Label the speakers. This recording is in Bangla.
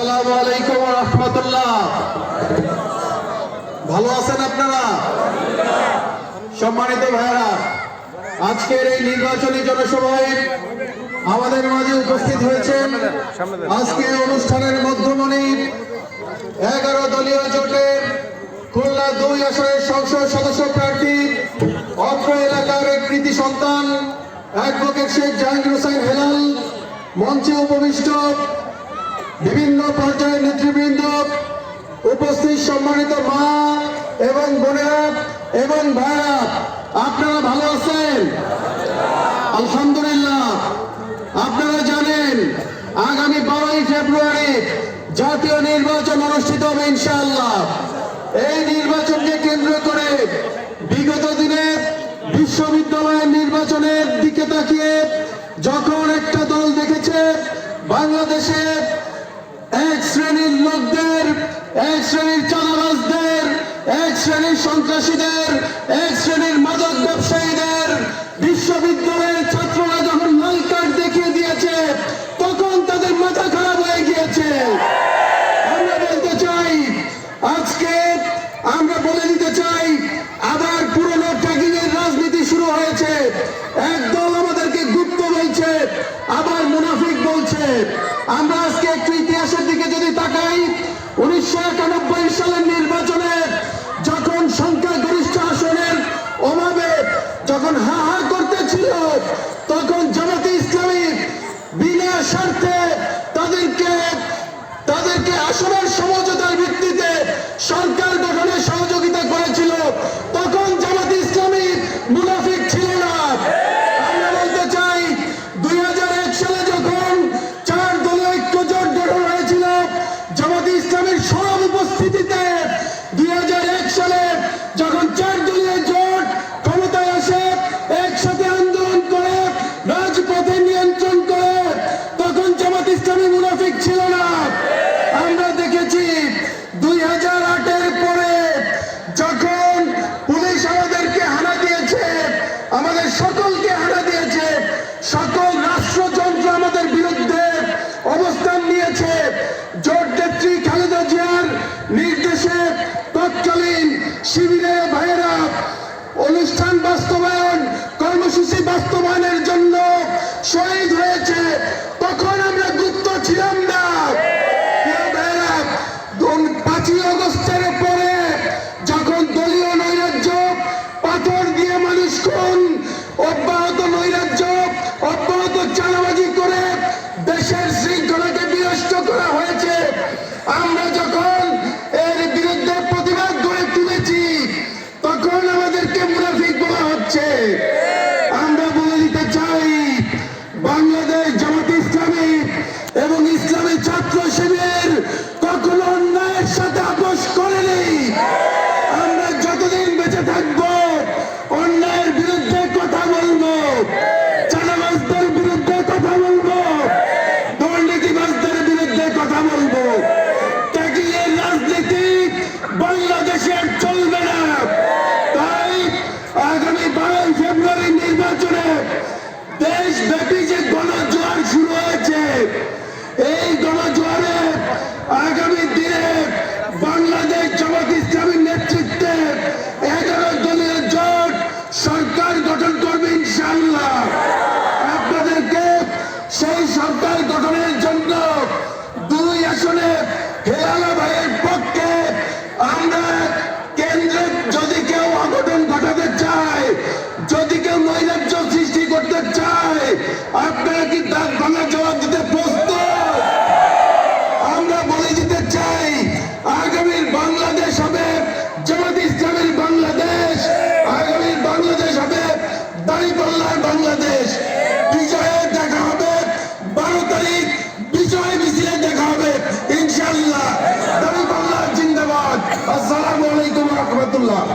Speaker 1: আসসালামু আলাইকুম রহমতুল্লাহ। ভালো আছেন আপনারা? সম্মানিত ভাইরা আজকের এই নির্বাচনী জনসভায় আমাদের মাঝে উপস্থিত হয়েছেন আজকের অনুষ্ঠানের মধ্যমণি এগারো দলীয় জোটের খুলনা দুই আসনের সংসদ সদস্য প্রার্থী, অত্র এলাকার কৃতি সন্তান, অ্যাডভোকেট শেখ জাহাঙ্গীর হোসেন হেলাল, মঞ্চে উপবিষ্ট বিভিন্ন পর্যায়ের নেতৃবৃন্দ, উপস্থিত সম্মানিত মা এবং বোনেরা এবং ভাইরা আপনারা ভালো আছেন? আলহামদুলিল্লাহ। আপনারা জানেন, আগামী বারোই ফেব্রুয়ারি জাতীয় নির্বাচন অনুষ্ঠিত হবে ইনশাআল্লাহ। এই নির্বাচনকে কেন্দ্র করে বিগত দিনে বিশ্ববিদ্যালয়ের নির্বাচনের দিকে তাকিয়ে যখন একটা দল দেখেছে বাংলাদেশে এক শ্রেণির লোকদের, এক শ্রেণির চাঁদাবাজদের, এক শ্রেণির সন্ত্রাসীদের, এক শ্রেণির মাদক ব্যবসায়ীদের বিশ্ববিদ্যালয়ের ছাত্ররা যখন লাল কার্ড দেখিয়ে দিয়েছে, তখন তাদের মাথা খারাপ হয়ে গিয়েছে। আমরা বলতে চাই, আজকে আমরা আজকে একটু ইতিহাসের দিকে যদি তাকাই, উনিশশো একানব্বই সালের নির্বাচনে যখন সংখ্যাগরিষ্ঠ আসনের অভাবে যখন হা হা করতেছিল, তখন জামাতে ইসলামী বিনা স্বার্থে তাদেরকে তাদেরকে আসনের সমঝোতার জামাত ইসলামের সব উপস্থিতিতে ভাইয়েরা অনুষ্ঠান বাস্তবায়ন কর্মসূচি বাস্তবায়নের জন্য শহীদ হয়েছে। তখন আমরা আগামী দিনে বাংলাদেশ জামাত ইসলামীর নেতৃত্বে এগারো দলীয় জোট সরকার গঠন করবে ইনশাআল্লাহ। আপনাদেরকে সেই সরকার গঠনের জন্য দুই আসনে হেলালা ভাইয়ের পক্ষে আমরা কেন্দ্রে যদি কেউ অঘটন ঘটাতে চায়, যদি কেউ নৈরাজ্য সৃষ্টি করতে চায়, আপনারা কি তার ভাঙা রহমতুল্লাহ